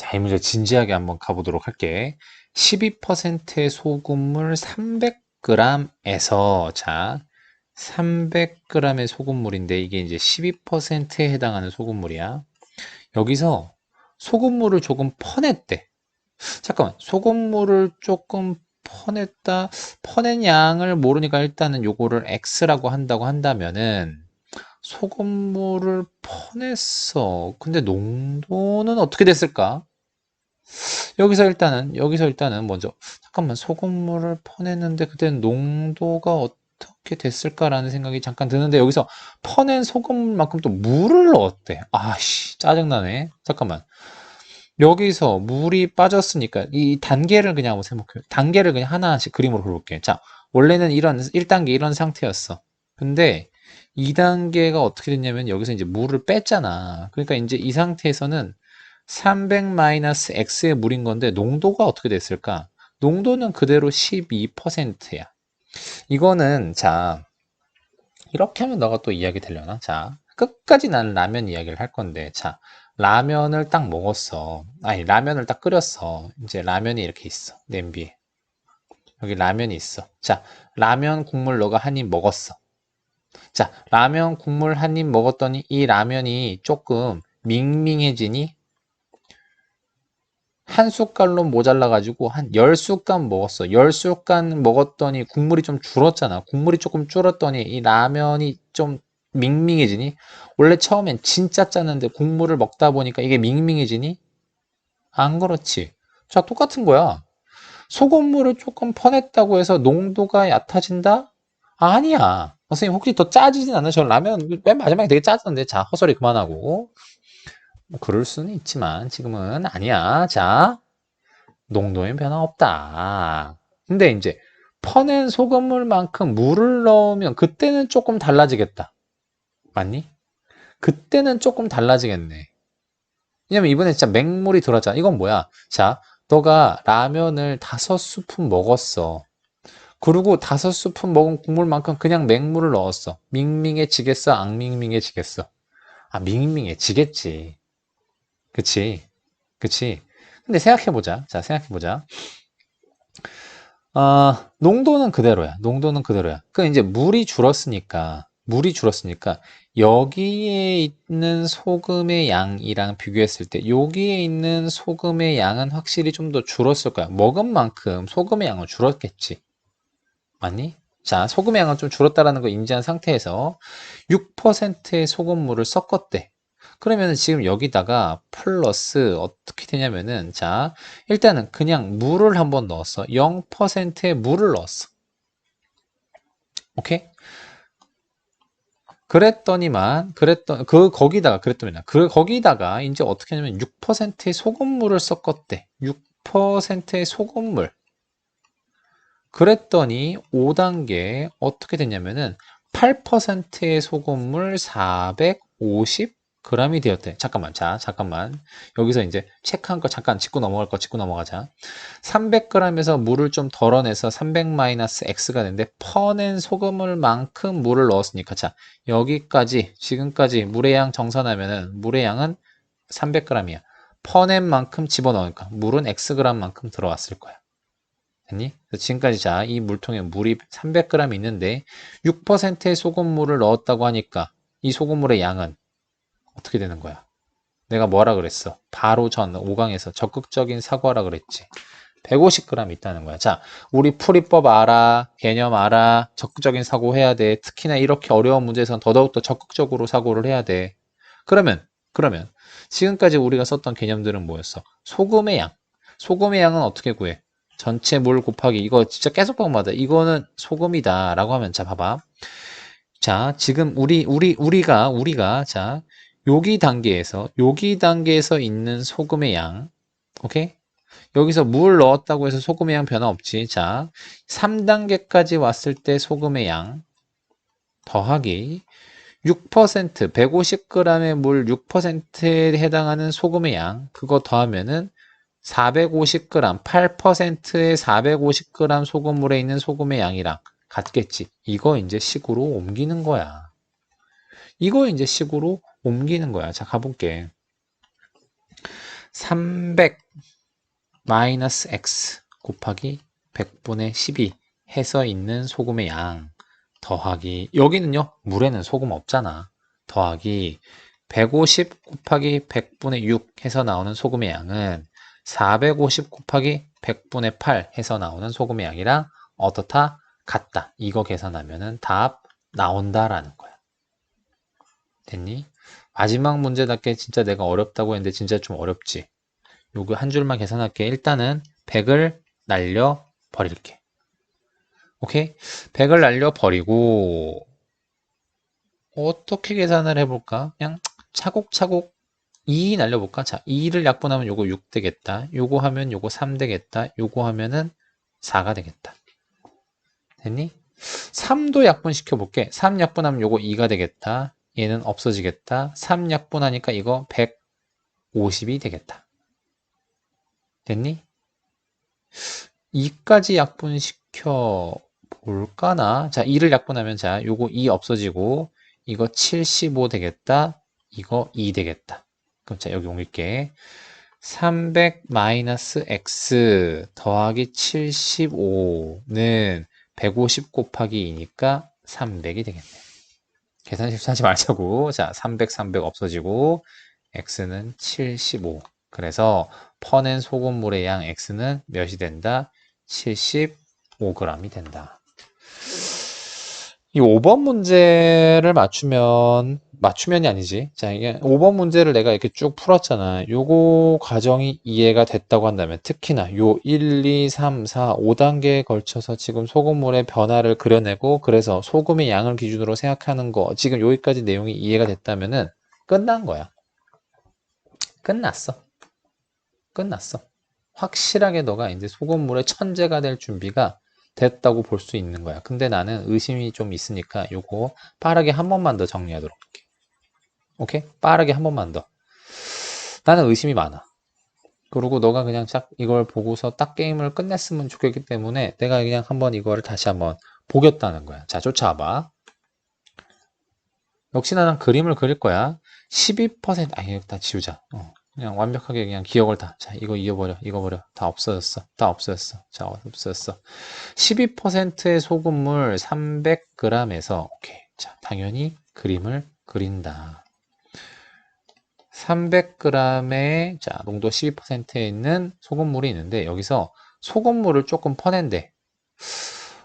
자, 이 문제 진지하게 한번 가보도록 할게. 12%의 소금물 300g에서, 자, 300g의 소금물인데, 이게 이제 12%에 해당하는 소금물이야. 여기서 소금물을 조금 퍼냈대. 잠깐만, 소금물을 조금 퍼냈다, 퍼낸 양을 모르니까 일단은 요거를 X라고 한다고 한다면은, 소금물을 퍼냈어. 근데 농도는 어떻게 됐을까? 여기서 일단은, 여기서 일단은 먼저, 잠깐만, 소금물을 퍼냈는데 그때는 농도가 어떻게 됐을까라는 생각이 잠깐 드는데 여기서 퍼낸 소금만큼 또 물을 넣었대. 아씨, 짜증나네. 잠깐만. 여기서 물이 빠졌으니까 이 단계를 그냥 한번 생각해요. 단계를 그냥 하나씩 그림으로 그려볼게. 자, 원래는 이런 1단계 이런 상태였어. 근데 2단계가 어떻게 됐냐면 여기서 이제 물을 뺐잖아. 그러니까 이제 이 상태에서는 300-x의 물인 건데 농도가 어떻게 됐을까? 농도는 그대로 12%야. 이거는 자 이렇게 하면 너가 또 이야기 되려나? 자 끝까지 나는 라면 이야기를 할 건데 자 라면을 딱 먹었어. 아니 라면을 딱 끓였어. 이제 라면이 이렇게 있어 냄비에 여기 라면이 있어. 자 라면 국물 너가 한 입 먹었어. 자 라면 국물 한 입 먹었더니 이 라면이 조금 밍밍해지니 한 숟갈로 모자라 가지고 한 10숟갈 먹었어. 10숟갈 먹었더니 국물이 좀 줄었잖아. 국물이 조금 줄었더니 이 라면이 좀 밍밍해지니? 원래 처음엔 진짜 짰는데 국물을 먹다 보니까 이게 밍밍해지니? 안 그렇지. 자, 똑같은 거야. 소금물을 조금 퍼냈다고 해서 농도가 얕아진다? 아니야. 선생님 혹시 더 짜지진 않아요? 저 라면 맨 마지막에 되게 짜던데. 자, 헛소리 그만하고. 뭐 그럴 수는 있지만 지금은 아니야. 자, 농도엔 변화 없다. 근데 이제 퍼낸 소금물만큼 물을 넣으면 그때는 조금 달라지겠다. 맞니? 그때는 조금 달라지겠네. 왜냐면 이번에 진짜 맹물이 들어왔잖아. 이건 뭐야? 자, 너가 라면을 다섯 스푼 먹었어. 그리고 다섯 스푼 먹은 국물만큼 그냥 맹물을 넣었어. 밍밍해지겠어? 안 밍밍해지겠어? 아, 밍밍해지겠지. 그치? 그치? 근데 생각해보자. 자, 생각해보자. 아, 농도는 그대로야. 농도는 그대로야. 그 이제 물이 줄었으니까, 물이 줄었으니까, 여기에 있는 소금의 양이랑 비교했을 때, 여기에 있는 소금의 양은 확실히 좀 더 줄었을 거야. 먹은 만큼 소금의 양은 줄었겠지. 맞니? 자, 소금의 양은 좀 줄었다라는 걸 인지한 상태에서 6%의 소금물을 섞었대. 그러면 지금 여기다가 플러스 어떻게 되냐면은 자 일단은 그냥 물을 한번 넣었어 0%의 물을 넣었어. 오케이? 그랬더니만 그랬던 그 거기다가 그랬더니 그 거기다가 이제 어떻게 하냐면 6%의 소금물을 섞었대. 6%의 소금물. 그랬더니 5단계 어떻게 됐냐면은 8%의 소금물 450 g이 되었대. 잠깐만, 자, 잠깐만. 여기서 이제 체크한 거 잠깐 짚고 넘어갈 거 짚고 넘어가자. 300g에서 물을 좀 덜어내서 300-x가 되는데 퍼낸 소금물만큼 물을 넣었으니까 자, 여기까지 지금까지 물의 양 정산하면은 물의 양은 300g이야. 퍼낸 만큼 집어넣으니까 물은 xg만큼 들어왔을 거야. 됐니? 지금까지 자, 이 물통에 물이 300g 있는데 6%의 소금물을 넣었다고 하니까 이 소금물의 양은 어떻게 되는 거야? 내가 뭐라 그랬어? 바로 전 5강에서 적극적인 사고하라 그랬지. 150g 있다는 거야. 자, 우리 풀이법 알아, 개념 알아, 적극적인 사고 해야 돼. 특히나 이렇게 어려운 문제에서는 더더욱 더 적극적으로 사고를 해야 돼. 그러면, 그러면, 지금까지 우리가 썼던 개념들은 뭐였어? 소금의 양. 소금의 양은 어떻게 구해? 전체 물 곱하기, 이거 진짜 계속 방마다 이거는 소금이다. 라고 하면, 자, 봐봐. 자, 지금 우리, 우리, 우리가, 우리가, 자, 여기 단계에서 여기 단계에서 있는 소금의 양 오케이? 여기서 물 넣었다고 해서 소금의 양 변화 없지. 자, 3단계까지 왔을 때 소금의 양 더하기 6% 150g의 물 6%에 해당하는 소금의 양 그거 더하면은 450g 8%의 450g 소금물에 있는 소금의 양이랑 같겠지. 이거 이제 식으로 옮기는 거야. 이거 이제 식으로 옮기는 거야. 자, 가볼게. 300 마이너스 x 곱하기 100분의 12 해서 있는 소금의 양 더하기 여기는요 물에는 소금 없잖아 더하기 150 곱하기 100분의 6 해서 나오는 소금의 양은 450 곱하기 100분의 8 해서 나오는 소금의 양이랑 어떻다? 같다. 이거 계산하면 은 답 나온다라는 거야. 됐니? 마지막 문제답게 진짜 내가 어렵다고 했는데 진짜 좀 어렵지. 요거 한 줄만 계산할게. 일단은 100을 날려 버릴게. 오케이? 100을 날려 버리고 어떻게 계산을 해볼까? 그냥 차곡차곡 2 날려볼까? 자, 2를 약분하면 요거 6 되겠다. 요거 하면 요거 3 되겠다. 요거 하면은 4가 되겠다. 됐니? 3도 약분시켜 볼게. 3 약분하면 요거 2가 되겠다. 얘는 없어지겠다. 3 약분 하니까 이거 150이 되겠다. 됐니? 2까지 약분시켜 볼까나? 자, 2를 약분하면 자, 요거 2 없어지고 이거 75 되겠다. 이거 2 되겠다. 그럼 자, 여기 옮길게. 300 마이너스 x 더하기 75는 150 곱하기 2니까 300이 되겠네. 계산 실수하지 말자고. 자, 300, 300 없어지고 x는 75. 그래서 퍼낸 소금물의 양 x는 몇이 된다? 75g이 된다. 이 5번 문제를 맞추면 맞추면이 아니지. 자, 이게 5번 문제를 내가 이렇게 쭉 풀었잖아. 요거 과정이 이해가 됐다고 한다면 특히나 요 1, 2, 3, 4, 5단계에 걸쳐서 지금 소금물의 변화를 그려내고 그래서 소금의 양을 기준으로 생각하는 거 지금 여기까지 내용이 이해가 됐다면은 끝난 거야. 끝났어. 끝났어. 확실하게 너가 이제 소금물의 천재가 될 준비가 됐다고 볼 수 있는 거야. 근데 나는 의심이 좀 있으니까 요거 빠르게 한 번만 더 정리하도록 할게. 오케이? 빠르게 한 번만 더. 나는 의심이 많아. 그리고 너가 그냥 딱 이걸 보고서 딱 게임을 끝냈으면 좋겠기 때문에 내가 그냥 한번 이거를 다시 한번 보겠다는 거야. 자, 쫓아와봐. 역시나 난 그림을 그릴 거야. 12%, 아, 이거 다 지우자. 어, 그냥 완벽하게 그냥 기억을 다. 자, 이거 이어버려, 이거 버려. 다 없어졌어. 다 없어졌어. 자, 없어졌어. 12%의 소금물 300g에서, 오케이. 자, 당연히 그림을 그린다. 300g의 자, 농도 12%에 있는 소금물이 있는데 여기서 소금물을 조금 퍼낸대.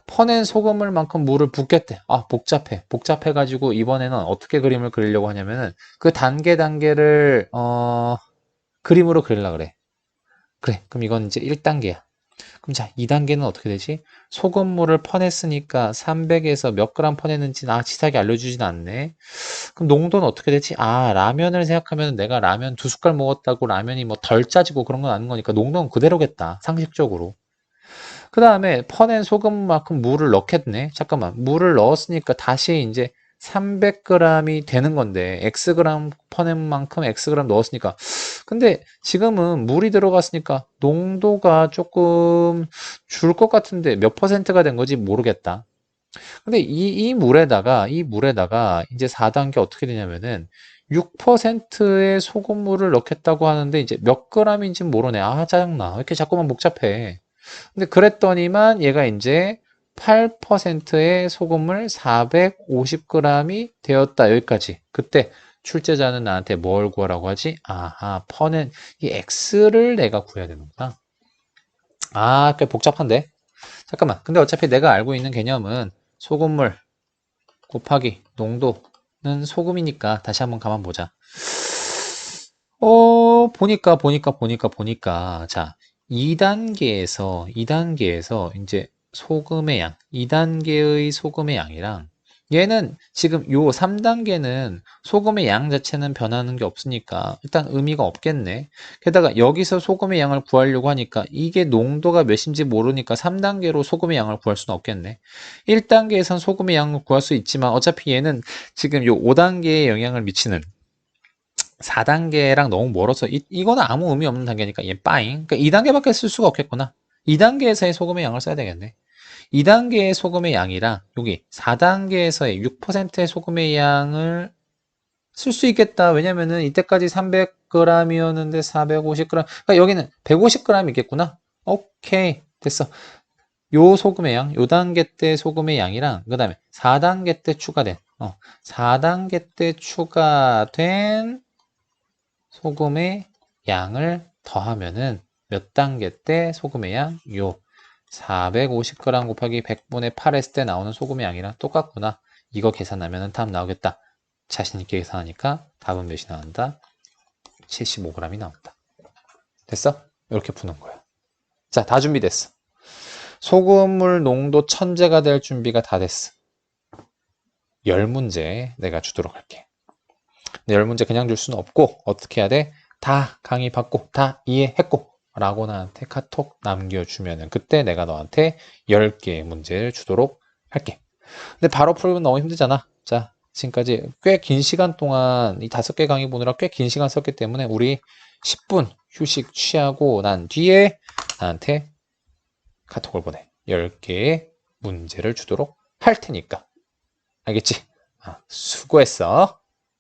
퍼낸 소금물만큼 물을 붓겠대. 아, 복잡해. 복잡해 가지고 이번에는 어떻게 그림을 그리려고 하냐면은 그 단계 단계를 어 그림으로 그리려 그래. 그래. 그럼 이건 이제 1단계야. 그럼 자, 2단계는 어떻게 되지? 소금물을 퍼냈으니까 300에서 몇 그램 퍼냈는지 아, 치사하게 알려주진 않네. 그럼 농도는 어떻게 되지? 아, 라면을 생각하면 내가 라면 두 숟갈 먹었다고 라면이 뭐 덜 짜지고 그런 건 아닌 거니까 농도는 그대로겠다. 상식적으로. 그 다음에 퍼낸 소금만큼 물을 넣겠네. 잠깐만. 물을 넣었으니까 다시 이제 300g이 되는 건데 xg 퍼낸 만큼 xg 넣었으니까 근데 지금은 물이 들어갔으니까 농도가 조금 줄 것 같은데 몇 퍼센트가 된 건지 모르겠다. 근데 이, 이 물에다가 이 물에다가 이제 4단계 어떻게 되냐면은 6%의 소금물을 넣겠다고 하는데 이제 몇 g인지 모르네. 아 짜증나. 왜 이렇게 자꾸만 복잡해. 근데 그랬더니만 얘가 이제 8%의 소금을 450g이 되었다. 여기까지. 그때 출제자는 나한테 뭘 구하라고 하지? 아하, 퍼는 이 x를 내가 구해야 되는구나. 아, 꽤 복잡한데? 잠깐만. 근데 어차피 내가 알고 있는 개념은 소금물 곱하기 농도는 소금이니까 다시 한번 가만 보자. 어, 보니까, 보니까, 보니까, 보니까. 자, 2단계에서, 2단계에서 이제 소금의 양, 2단계의 소금의 양이랑 얘는 지금 요 3단계는 소금의 양 자체는 변하는 게 없으니까 일단 의미가 없겠네. 게다가 여기서 소금의 양을 구하려고 하니까 이게 농도가 몇인지 모르니까 3단계로 소금의 양을 구할 수는 없겠네. 1단계에선 소금의 양을 구할 수 있지만 어차피 얘는 지금 요 5단계에 영향을 미치는 4단계랑 너무 멀어서 이, 이거는 아무 의미 없는 단계니까 얘 빠잉. 그러니까 2단계밖에 쓸 수가 없겠구나. 2단계에서의 소금의 양을 써야 되겠네. 2단계의 소금의 양이랑 여기 4단계에서의 6%의 소금의 양을 쓸 수 있겠다. 왜냐면은 이때까지 300g이었는데 450g. 그러니까 여기는 150g이겠구나. 오케이. 됐어. 요 소금의 양, 요 단계 때 소금의 양이랑 그 다음에 4단계 때 추가된 어, 4단계 때 추가된 소금의 양을 더하면은 몇 단계 때 소금의 양? 요 450g 곱하기 100분의 8 했을 때 나오는 소금의 양이랑 똑같구나. 이거 계산하면은 답 나오겠다. 자신 있게 계산하니까 답은 몇이 나온다? 75g이 나온다. 됐어? 이렇게 푸는 거야. 자, 다 준비됐어. 소금물 농도 천재가 될 준비가 다 됐어. 열 문제 내가 주도록 할게. 열 문제 그냥 줄 수는 없고 어떻게 해야 돼? 다 강의 받고 다 이해했고 라고 나한테 카톡 남겨주면은 그때 내가 너한테 10개의 문제를 주도록 할게. 근데 바로 풀면 너무 힘들잖아. 자, 지금까지 꽤 긴 시간 동안 이 다섯 개 강의 보느라 꽤 긴 시간 썼기 때문에 우리 10분 휴식 취하고 난 뒤에 나한테 카톡을 보내. 10개의 문제를 주도록 할 테니까. 알겠지? 아, 수고했어.